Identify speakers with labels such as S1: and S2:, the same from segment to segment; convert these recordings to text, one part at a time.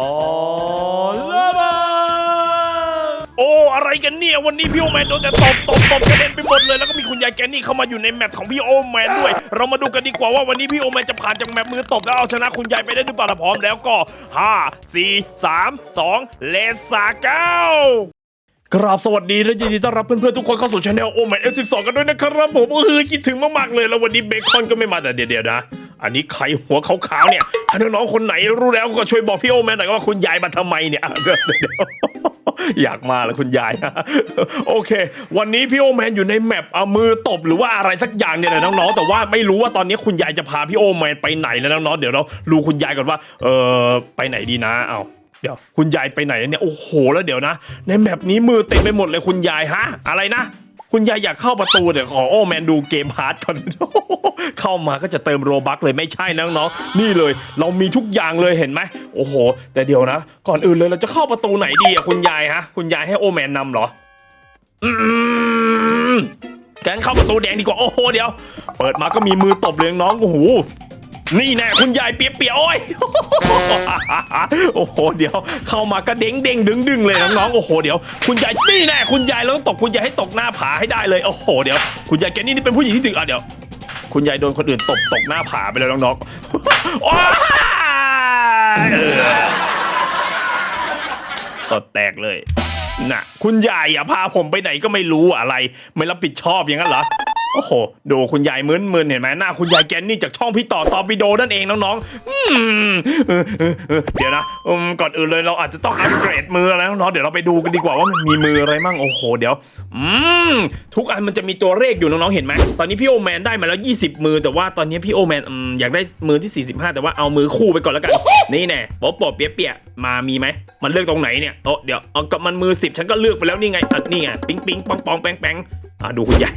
S1: อ๋อลาบาโอ้ อะไรกันเนี่ย วันนี้พี่โอแมนโดนแต่ตบตบตบกระเด็นไปหมดเลย แล้วก็มีคุณยายแกนนี่เข้ามาอยู่ในแมปของพี่โอแมนด้วย เรามาดูกันดีกว่าว่าวันนี้พี่โอแมนจะผ่านจากแมปมือตบแล้วเอาชนะคุณยายไปได้หรือเปล่าถ้าพร้อมแล้วก็ 5 4 3 2 เลสสาเก้ากราบสวัสดีและยินดีต้อนรับเพื่อนๆทุกคนเข้าสู่ช anel โอแมนเอสิบสองกันด้วยนะครับผมเออคิดถึงมากๆเลยแล้ววันนี้เบคอนก็ไม่มาแต่เดี๋ยวๆนะ อันนี้ใครหัวขาวๆเนี่ยถ้าน้องๆคนไหนรู้แล้วก็ช่วยบอกพี่โอแมนหน่อยว่าคุณยายมาทำไมเนี่ยอยากมาแล้วคุณยายนะโอเค วันนี้พี่โอแมนอยู่ในแมปเอามือตบหรือว่าอะไรสักอย่างเนี่ยนะน้องๆแต่ว่าไม่รู้ว่าตอนนี้คุณยายจะพาพี่โอแมนไปไหนแล้วน้องๆเดี๋ยวเราดูคุณยายก่อนว่า เออไปไหนดีนะเอาเดี๋ยวคุณยายไปไหนเนี่ยโอ้โหแล้วเดี๋ยวนะ ในแมปนี้มือเต็มไปหมดเลยคุณยายฮะ อะไรนะ คุณยายอยากเข้าประตูเดี๋ยวขอโอ้แมนดูเกมพาร์ทก่อน เข้ามาก็จะเติมโรบักเลยไม่ใช่นะน้องนี่เลย เรามีทุกอย่างเลยเห็นไหมโอ้โห แต่เดี๋ยวนะ ก่อนอื่นเลยเราจะเข้าประตูไหนดีอะคุณยายฮะ คุณยายให้โอแมนนำเหรออืมงั้นเข้าประตูแดงดีกว่าโอ้โหเดี๋ยว เปิดมาก็มีมือตบเลยน้องโอ้โห นี่แน่คุณยายเปียกเปียกๆโอ้ยโอ้โหเดี๋ยวเข้ามาก็เด้งเด้งดึงดึงเลยน้องๆโอ้โหเดี๋ยวคุณยายนี่แน่คุณยายเราต้องตกคุณยายให้ตกหน้าผาให้ได้เลยโอ้โหเดี๋ยวคุณยายแกนี่นี่เป็นผู้หญิงที่ถึงอะเดี๋ยว คุณยายโดนคนอื่นตบตกหน้าผาไปแล้วน้องๆโอ้ตดแตกเลยน่ะ คุณยายอย่าพาผมไปไหนก็ไม่รู้อะไร ไม่รับผิดชอบอย่างนั้นเหรอ โอ้โห ดูคุณยายมึนๆเห็นไหมหน้าคุณยายแกนนี่จากช่องพี่ต่อตอร์ปิโดนั่นเองน้องๆเดี๋ยวนะก่อนอื่นเลยเราอาจจะต้องอัปเกรดมือแล้วน้องๆเดี๋ยวเราไปดูกันดีกว่าว่ามันมีมืออะไรมั่งโอ้โห เดี๋ยวทุกอันมันจะมีตัวเลขอยู่น้องๆเห็นไหมตอนนี้พี่โอแมนได้มาแล้ว 20 มือ แต่ว่าตอนนี้พี่โอแมนอยากได้มือที่ 45 แต่ว่าเอามือคู่ไปก่อนแล้วกัน นี่แน่โป๊ะโป๊ะเปียกเปียกๆมามีไหมมันเลือกตรงไหนเนี่ยโอ้เดี๋ยวเอากับมันมือ 10 ฉันก็เลือกไปแล้วนี่ไงนี่ไงปิ๊งปิ๊งปองปองแปงแปงอะดูคุณยาย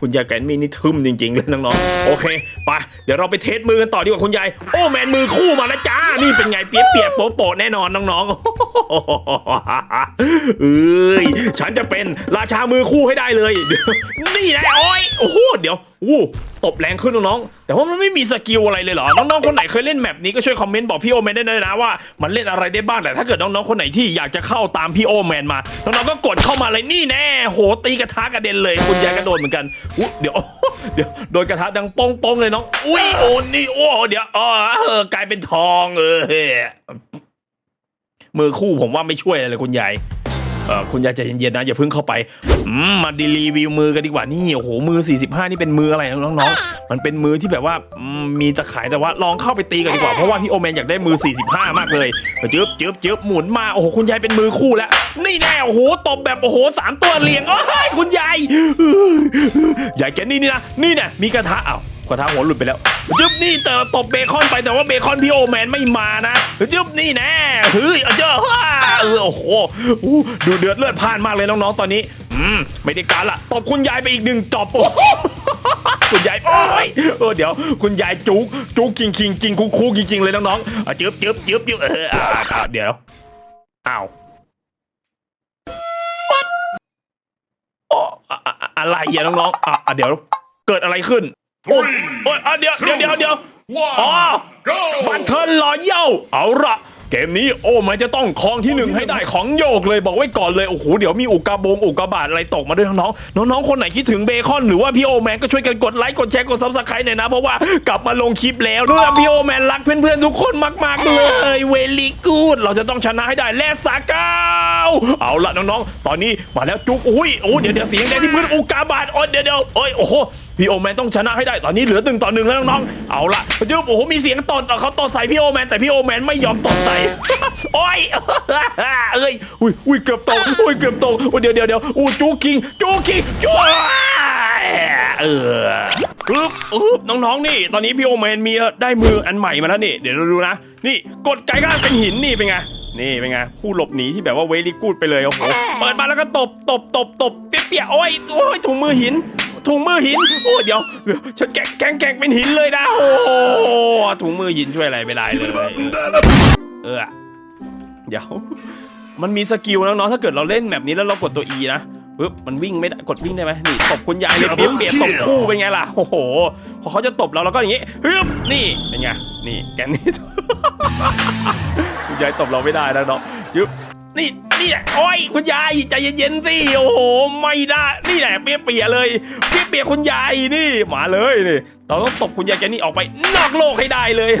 S1: คุณยายแกนมีนี่ทึมจริง ๆ เลยน้องๆโอเคไปเดี๋ยวเราไปเทสมือกันต่อดีกว่าคุณยายโอ้แมนมือคู่มาแล้วจ้านี่เป็นไงเปียกเปียกๆโป๊ะโป๊ะแน่นอนน้องๆเอ้ยฉันจะเป็นราชามือคู่ให้ได้เลยนี่นะโอ้ยโอ้โหเดี๋ยวอู้ตบแรงขึ้นน้องๆแต่ว่ามันไม่มีสกิลอะไรเลยเหรอ น้องๆ คนไหนเคยเล่นแมปนี้ก็ช่วยคอมเมนต์บอกพี่โอแมนได้เลยนะว่ามันเล่นอะไรได้บ้างแต่ถ้าเกิดน้องๆ คนไหนที่อยากจะเข้าตามพี่โอแมนมา น้องๆ ก็กดเข้ามาเลยนี่แน่ โหตีกระทะกระเด็นเลยคุณยายกระโดดเหมือนกันอุ๊ยเดี๋ยวเดี๋ยวโดนกระทะดังโป้งๆเลยน้องอุ้ยโอ้นี่โอ้เดี๋ยวอ๋อเออกลายเป็นทองเออมือคู่ผมว่าไม่ช่วยอะไรเลยคุณยายเออ คุณยายใจเย็นๆนะอย่าเพิ่งเข้าไปมาดีรีวิวมือกันดีกว่านี่โอ้โหมือ 45 นี่เป็นมืออะไรน้องๆ มันเป็นมือที่แบบว่ามมีตะข่ายแต่ว่าลองเข้าไปตีกันดีกว่าเพราะว่าพี่โอแมนอยากได้มือ 45 มากเลยจึ๊บจึ๊บจึ๊บหมุนมาโอ้โหคุณยายเป็นมือคู่แล้วนี่แน่โอ้โหตบแบบโอ้โหสามตัวเรียงโอ้ยคุณยายยายแกนี่นี่นะนี่เนี่ยมีกระทะอ้าว กระทะหัวหลุดไปแล้วจึ๊บนี่เตอตบเบคอนไปแต่ว่าเบคอนพี่โอแมนไม่มานะจึ๊บนี่แน่เฮ้ยเจ้าว้าเออโอ้โหดูเดือดเลือดพ่านมากเลยน้องๆตอนนี้อืมไม่ได้การละตบคุณยายไปอีกหนึ่งจอบโอ้คุณยายโอ้ยเออเดี๋ยว คุณยายจุกจุกจริงจริงจริงคุกคุกจริงๆเลยน้องๆจึ๊บจึ๊บจึ๊บจึ๊บเอออ่าเดี๋ยวอ้าวอ๋ออะอะอะอะไรอะน้องๆอะเดี๋ยวเกิดอะไรขึ้น โอ้ยโอ้ยเดี๋ยวเดี๋ยวเดี๋ยวเดี๋ยวอ๋อบัตเทิลอยัลเอาละเกมนี้โอ้มันจะต้องครองที่หนึ่งให้ได้ของโยกเลยบอกไว้ก่อนเลยโอ้โหเดี๋ยวมีอุกกาบงอุกกาบาตอะไรตกมาด้วยน้องๆน้องๆคนไหนคิดถึงเบคอนหรือว่าพี่โอแมนก็ช่วยกันกดไลค์กดแชร์กดซับสไครต์หน่อยนะเพราะว่ากลับมาลงคลิปแล้วด้วยพี่โอแมนรักเพื่อนๆทุกคนมาก ๆเลยเวลีกูดเราจะต้องชนะให้ได้แลสสาเก้าเอาละน้องๆตอนนี้มาแล้วจุกอุ้ยโอ้เดี๋ยวเดี๋ยวเสียงแดงที่พื้นอุกกาบาตโอ้ยเดี๋ยวเดี๋ยวโอ้ยโอ้ พี่โอแมนต้องชนะให้ได้ตอนนี้เหลือหนึ่งต่อหนึ่งแล้วน้องๆเอาละจึ๊บโอ้โหมีเสียงตดอะเขาตดใส่พี่โอแมนแต่พี่โอแมนไม่ยอมตดใส่โอ้ยเอ้ยอุ้ยอุ้ยเกือบตกอุ้ยเกือบตกเดี๋ยวเดี๋ยวเดี๋ยวอู้จูคิงจูคิงจูเออปึ๊บปึ๊บน้องๆ นี่ ตอนนี้พี่โอแมนมีได้มืออันใหม่มาแล้วนี่ เดี๋ยวเราดูนะ นี่กดไกลก้าเป็นหินนี่เป็นไง นี่เป็นไงผู้หลบหนีที่แบบว่าเวลีกูดไปเลยโอ้โห เปิดมาแล้วก็ตบตบตบตบเปี้ยๆโอ้ยโอ้ยถุงมือหิน ถุงมือหิน โอ้เดี๋ยวเดี๋ยวฉันแกะแกงแกงเป็นหินเลยนะ โอ้โหถุงมือหินช่วยอะไรไม่ได้เลย เออเดี๋ยว มันมีสกิลน้องๆถ้าเกิดเราเล่นแบบนี้แล้วเรากดตัว E นะปึ๊บมันวิ่งไม่ได้กดวิ่งได้ไหมนี่ตบคุณยายเลยเปียกเปียกตบคู่เป็นไงล่ะโอ้โหพอเขาจะตบเราเราก็อย่างงี้ฮึบนี่เป็นไงนี่แกนนี่คุณยายตบเราไม่ได้นะน้องยึบ นี่นี่แหละโอ้ยคุณยายใจเย็นๆสิโอ้โหไม่ได้นี่แหละเปียเปียๆเลยเปียเปียๆคุณยายนี่มาเลยนี่เราต้องตบคุณยายแกนี่ออกไปนอกโลกให้ได้เลย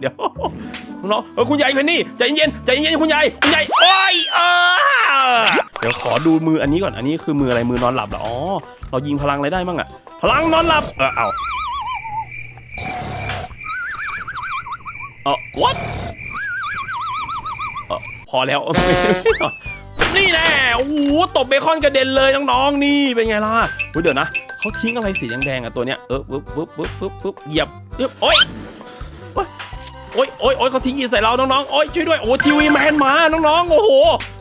S1: เดี๋ยวน้องเออคุณยายคนนี้ใจเย็นใจเย็นคุณยายคุณยายโอ้ยเออเดี๋ยวขอดูมืออันนี้ก่อนอันนี้คือมืออะไรมือนอนหลับเหรออ๋อเรายิงพลังอะไรได้บ้างอะพลังนอนหลับเออเอาเออ what พอแล้ว นี่แน่โอ้โหตบเบคอนกระเด็นเลยน้องๆนี่เป็นไงล่ะเฮ้ยเดี๋ยวนะเขาทิ้งอะไรสีแดงๆอะตัวเนี้ยเออปึ๊บปึ๊บปึ๊บปึ๊บปึ๊บเหยียบปึ๊บโอ๊ยโอ๊ยโอ๊ยโอ๊ยโอ๊ยเขาทิ้งอีใส่เราน้องๆโอ๊ยช่วยด้วยโอ้ทีวีแมนมาน้องๆโอ้โห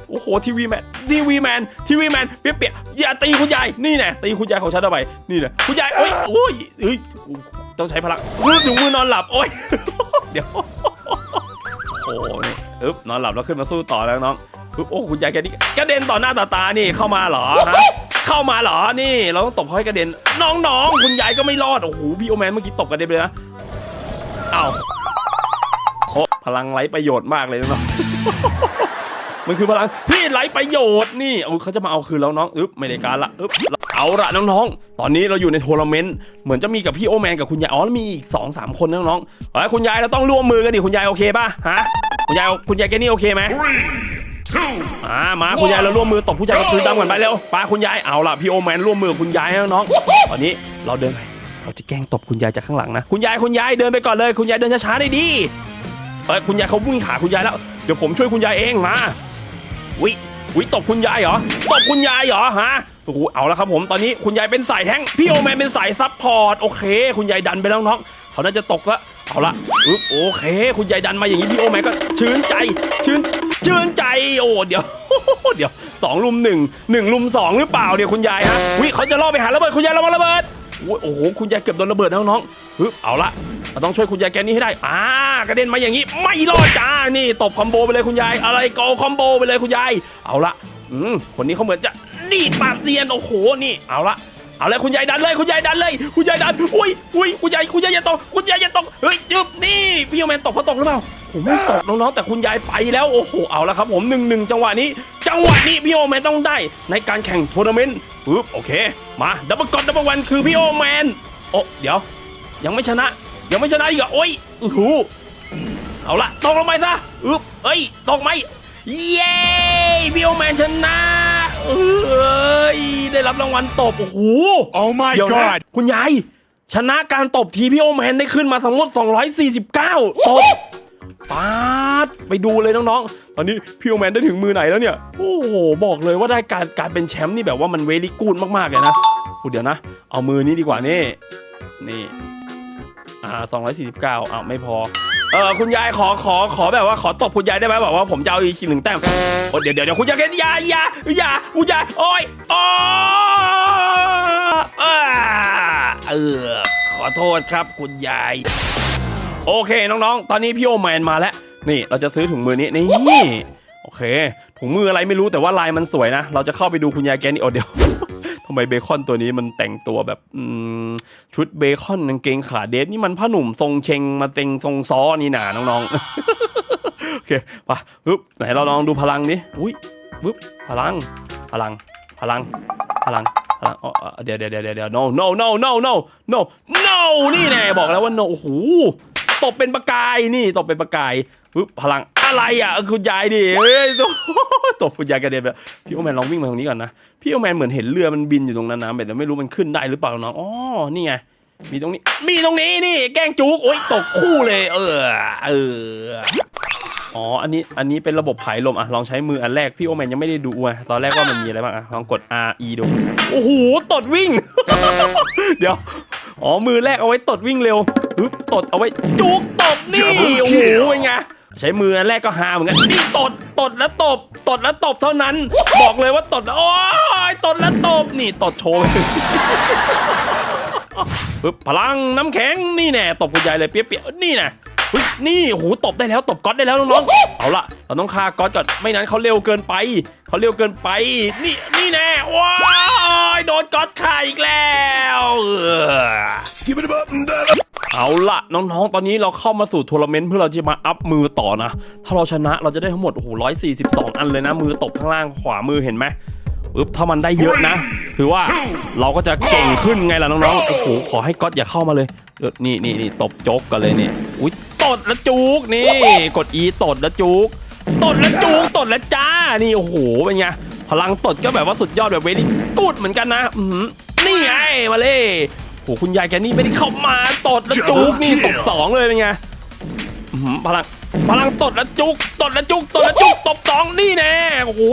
S1: โอ้โหทีวีแมนทีวีแมนทีวีแมนเปียกๆอย่าตีคุณยายนี่แน่ตีคุณยายของฉันทำไมนี่แหละคุณยายโอ๊ยโอ๊ยเอ้ยต้องใช้พลังมือถึงมือนอนหลับโอ๊ยเดี๋ยว นี่อึ๊บนอนหลับแล้วขึ้นมาสู้ต่อแล้วน้องอึ๊บโอ้คุณยายแกนี่กระเด็นต่อหน้าต่อตานี่เข้ามาเหรอฮะเข้ามาเหรอนี่ เราต้องตบเขาให้กระเด็นน้องๆคุณยายก็ไม่รอดโอ้โหพี่โอแมนเมื่อกี้ตบกระเด็นไปเลยนะเอ้าโอ้พลังไร้ประโยชน์มากเลยน้องมันคือพลังที่ไร้ประโยชน์นี่เอาเขาจะมาเอาคืนแล้วน้องอึ๊บไม่ได้การละอึ๊บ เอาละน้องๆ ตอนนี้เราอยู่ในทัวร์นาเมนต์ เหมือนจะมีกับพี่โอแมนกับคุณยาย อ๋อแล้วมีอีกสองสามคนนะน้องๆเอ้ยคุณยายเราต้องร่วมมือกันดิคุณยายโอเคป่ะฮะ คุณยายคุณยายแกนี่โอเคไหม
S2: Three, two,
S1: อ่ามาคุณยายเราร่วมมือตบผู้ชายกับตือดำกันไปเร็วไปคุณยายเอาล่ะพี่โอแมนร่วมมือกับคุณยายนะน้องตอนนี้เราเดินไปเราจะแกล้งตบคุณยายจากข้างหลังนะ คุณยายคุณยายเดินไปก่อนเลย คุณยายเดินช้าๆได้ดีเอ้ยคุณยายเขาวิ่งขาคุณยายแล้ว เดี๋ยวผมช่วยคุณยายเองมาวิ วิตบคุณยายเหรอตบคุณยายเหรอฮะโอ้โหเอาละครับผมตอนนี้คุณยายเป็นสายแท้งพี่โอแมนเป็นสายซับพอร์ตโอเค คุณยายดันไปแล้วน้องเขาน่าจะตกละเอาละอึ๊บโอเค คุณยายดันมาอย่างนี้พี่โอแมนก็ชื่นใจชื่นชื่นใจโอ้เดี๋ยวเดี๋ยวสองลุมหนึ่งหนึ่งลุมสองหรือเปล่าเนี่ยคุณยายฮะวิเขาจะล่อไปหาระเบิดคุณยายระวังระเบิด โอ้โหคุณยายเกือบโดนระเบิดแล้วน้องฮึบเอาละเราต้องช่วยคุณยายแกนี้ให้ได้อ่ากระเด็นมาอย่างนี้ ไม่รอดจ้านี่ตบคอมโบไปเลยคุณยายอะไรก็คอมโบไปเลยคุณยายเอาละอืมคนนี้เขาเหมือนจะนี่ปาเซียนโอ้โหนี่เอาละเอาเลยคุณยายดันเลยคุณยายดันเลย คุณยายดันอุ้ยอุ้ยคุณยายคุณยายอย่าตกคุณยายอย่าตกเฮ้ยจึบนี่ พี่โอแมนตกเขาตกหรือเปล่าผมไม่ตกน้องๆแต่คุณยายไปแล้วโอ้โหเอาละครับ ผมหนึ่งหนึ่งจังหวะนี้ จังหวะนี้พี่โอแมนต้องได้ ในการแข่งทัวร์นาเมนต์ปึ๊บโอเค มาดับเบิลกอดดับเบิลวันคือพี่โอแมนโอ้เดี๋ยว ยังไม่ชนะ ยังไม่ชนะอีกเหรอโอ้ยอู้หูเอาละตกลงไปซะอึ๊บเอ้ยตกไหมเย้พี่โอแมนชนะเอ้ยได้รับรางวัลตบโอ้โห
S2: Oh my
S1: เดี๋ยวนะ
S2: god!
S1: คุณยาย ชนะการตบทีพี่โอแมนได้ขึ้นมาทั้งหมด249ตบปาดไปดูเลยน้องๆ ตอนนี้พี่โอแมนได้ถึงมือไหนแล้วเนี่ย โอ้โห บอกเลยว่าได้การการเป็นแชมป์นี่แบบว่ามันเวลี่กูดมากๆเลยนะพูดเดี๋ยวนะ เอามือนี้ดีกว่านี่ นี่ อ่า249อ้าวไม่พอ เออคุณยายขอขอขอแบบว่าขอตบคุณยายได้ไหมแบบว่าผมจะเอาอีกหนึ่งแต้มโอ้เดี๋ยวเดี๋ยวเดี๋ยวคุณยายแกยาอย่าอย่าคุณยายโอ้ยโอ้อ่า เออขอโทษครับคุณยาย โอเคน้องๆ ตอนนี้พี่โอแมนมาแล้ว นี่เราจะซื้อถุงมือนี้นี่โอเค ถุงมืออะไรไม่รู้แต่ว่าลายมันสวยนะ เราจะเข้าไปดูคุณยายแกนี่โอเดี๋ยวทำไมเบคอนตัวนี้มันแต่งตัวแบบชุดเบคอนกางเกงขาเดฟนี่มันผ้าหนุ่มทรงเชงมาเต็งทรงซ้อนี่หนาน้องๆโอเคไปปึ๊บไหนเราลองดูพลังดิอุ้ยปึ๊บพลัง พลัง พลัง พลัง เดี๋ยวเดี๋ยวเดี๋ยวเดี๋ยว no no no no no no no นี่แน่บอกแล้วว่า no โอ้โหตบเป็นประกายนี่ตบเป็นประกายปึ๊บพลังอะไรอะคุณยายดิเอ้ยตบคุณยายกระเด็นไปแล้วพี่โอแมนลองวิ่งมาตรงนี้ก่อนนะพี่โอแมนเหมือนเห็นเรือมันบินอยู่ตรงนั้นนะแต่ไม่รู้มันขึ้นได้หรือเปล่าน้องอ๋อนี่ไงมีตรงนี้ มีตรงนี้นี่ แกล้งจุกโอ๊ยตกคู่เลย เออ เออ อ๋อ อันนี้ อันนี้เป็นระบบผายลมอะ ลองใช้มืออันแรก พี่โอแมนยังไม่ได้ดูอะ ตอนแรกว่ามันมีอะไรบ้างอะ ลองกด R E ดู โอ้โห ตดวิ่ง เดี๋ยว อ๋อ มือแรกเอาไว้ตดวิ่งเร็วฮึบตดเอาไว้จุกตบนี่ โอ้โห เป็นไง ใช้มืออันแรกก็หาเหมือนกัน นี่ตด ตดแล้วตบ ตดแล้วตบเท่านั้น บอกเลยว่าตดแล้วโอ้ยตดแล้วตบ นี่ตดโชว์ปึ๊บพลังน้ำแข็ง นี่แน่ ตบคุณยายเลยเปี้ยๆนี่แน่เฮ้ยนี่โหตบได้แล้วตบก๊อตได้แล้วน้องๆ เอาละเราต้องฆ่าก๊อตก่อนไม่นั้นเขาเร็วเกินไปเขาเร็วเกินไป นี่นี่แน่ว้ายโดนก๊อตฆ่าอีกแล้วเอาละน้องๆ ตอนนี้เราเข้ามาสู่ทัวร์นาเมนต์เพื่อเราจะมาอัพมือต่อนะ ถ้าเราชนะเราจะได้ทั้งหมดโอ้โหร้อยสี่สิบสองอันเลยนะ มือตบข้างล่างขวามือเห็นไหม ปึ๊บถ้ามันได้เยอะนะ ถือว่าเราก็จะเก่งขึ้นไงล่ะน้องๆโอ้โหขอให้ก๊อตอย่าเข้ามาเลยเออนี่นี่นี่ตบโจกกันเลยนี่อุ้ยตดแล้วจุกนี่ กด E ตดแล้วจุกตดแล้วจุกตดแล้วจ้านี่โอ้โหเป็นไงพลังตดก็แบบว่าสุดยอดแบบเวลี่กูดเหมือนกันนะอือหือนี่ไงมาเลยโหคุณยายแกนี่ไม่ได้เข้ามาตดแล้วจุกนี่ตบสองเลยเป็นไงพลังพลังตดแล้วจุกตดแล้วจุกตดแล้วจุกตบสองนี่แน่โอ้โห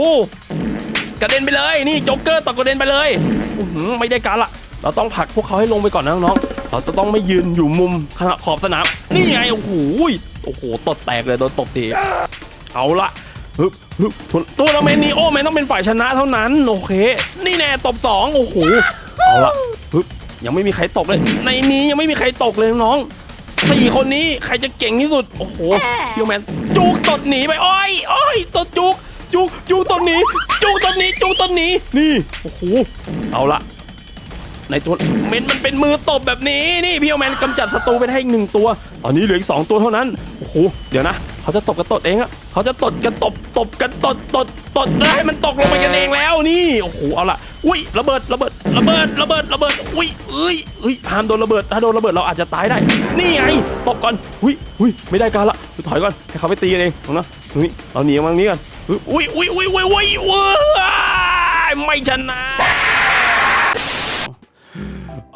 S1: กระเด็นไปเลยนี่โจ๊กเกอร์ตดกระเด็นไปเลยอือหือไม่ได้การละเราต้องผลักพวกเขาให้ลงไปก่อนนะน้องๆเราจะต้องไม่ยืนอยู่มุมขณะขอบสนามนี่ไงโอ้โหโอ้โหตดแตกเลยโดนตบทีเอาละฮึบฮึบตัวเราเมนนีโอแมนต้องเป็นฝ่ายชนะเท่านั้นโอเค นี่แน่ตบสองโอ้โหเอาละฮึบยังไม่มีใครตกเลย ในนี้ยังไม่มีใครตกเลยน้องสี่คนนี้ใครจะเก่งที่สุด โอ้โหพี่แมนจุกตดหนีไป โอ้ยโอ้ยตดจุก จุกจุกตดหนีจุกตดหนีจุกตดหนีนี่ โอ้โห เอาละในตัวเมนมันเป็นมือตบแบบนี้ นี่พี่โอแมนกำจัดศัตรูไปให้อีกหนึ่งตัว ตอนนี้เหลืออีกสองตัวเท่านั้น โอ้โห เดี๋ยวนะ เขาจะตบกันตดเองอะเขาจะตดกันตบ ตบกันตด ตด ตดได้มันตกลงไปกันเองแล้ว นี่ โอ้โห เอาละอุ้ย ระเบิด ระเบิด ระเบิด ระเบิด ระเบิด อุ้ยเอ้ยเอ้ยห้ามโดนระเบิด ถ้าโดนระเบิดเราอาจจะตายได้ นี่ไง ตบก่อน อุ้ยอุ้ยไม่ได้การละถอยก่อน ให้เขาไปตีกันเองนะนี่เราหนีออกมาตรงนี้กัน อุ้ยอุ้ยอุ้ยอุ้ยอุ้ยอุ้ยไม่ชนะ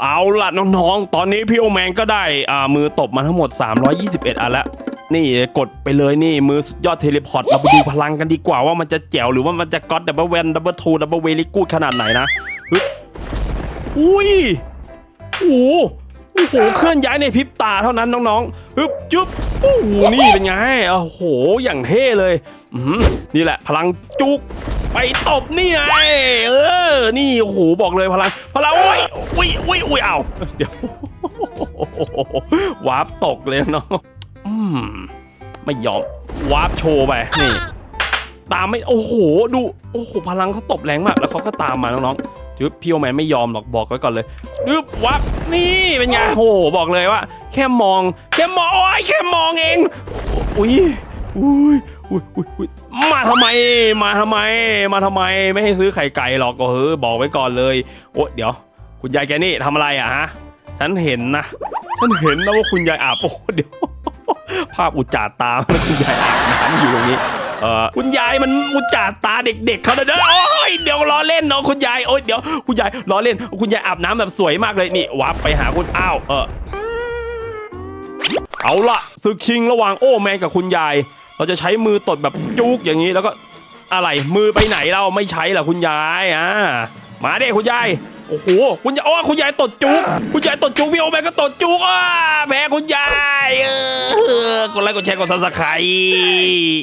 S1: เอาล่ะน้องๆ ตอนนี้พี่โอแมนก็ได้อ่ามือตบมาทั้งหมด 321 อันล้วนี่กดไปเลยนี่มือสุดยอดเทเลพอร์ต เราไปดูพลังกันดีกว่าว่ามันจะแจ๋วหรือว่ามันจะก๊อตดับเบิลแวนดับเบิลทูดับเบิลเวลิกูดขนาดไหนนะ อุ้ยโอ้ โอ้โหเคลื่อนย้ายในพริบตาเท่านั้นน้องๆฮึบจุ๊บฟู้นี่เป็นไงโอ้โหอย่างเท่เลยอืมนี่แหละ พลังจุกไปตบนี่ไงเออ นี่โอ้โหบอกเลยพลังพลังโอ้ยอุ้ยอุ้ยอุ้ยเอาเดี๋ยววาร์ปตกเลยเนาะอืมไม่ยอมวาร์ปโชว์ไปนี่ตามไม่โอ้โห ดูโอ้โหพลังเขาตบแรงมาก แล้วเขาก็ตามมาน้องๆ จึ๊บพี่โอแมนไม่ยอมหรอกบอกไว้ก่อนเลยจึ๊บวับนี่เป็นไงโอ้โหบอกเลยว่า แค่มอง แค่มองโอ้ยแค่มองเองอุ้ยอุ้ยอุ้ยอุ้ยมาทำไม มาทำไม มาทำไมไม่ให้ซื้อไข่ไก่หรอกก็เฮ้ยบอกไว้ก่อนเลยโอ้เดี๋ยว คุณยายแกนี่ทำอะไรอะฮะฉันเห็นนะฉันเห็นนะว่าคุณยายอาบโอ้เดี๋ยวภาพอุจจาตาแล้วคุณยายอาบน้ำอยู่ตรงนี้ เออคุณยายมันอุจจาตาเด็กๆเขาเลยเด้อโอ้ยเดี๋ยวล้อเล่นเนาะคุณยายโอ้ยเดี๋ยวคุณยายล้อเล่น คุณยายอาบน้ำแบบสวยมากเลยนี่วับไปหาคุณอ้าวเออเอาละศึกชิงระหว่างโอ้แมนกับคุณยาย เราจะใช้มือตดแบบจุกอย่างนี้แล้วก็อะไรมือไปไหนเราไม่ใช้เหรอคุณยายอะมาเด้คุณยายโอ้โหคุณยายโอ้คุณยายตดจุกคุณยายตดจุกพี่โอแมนก็ตดจุกอะแพ้คุณยายเออกดไลค์กดแชร์กดซับสไครต์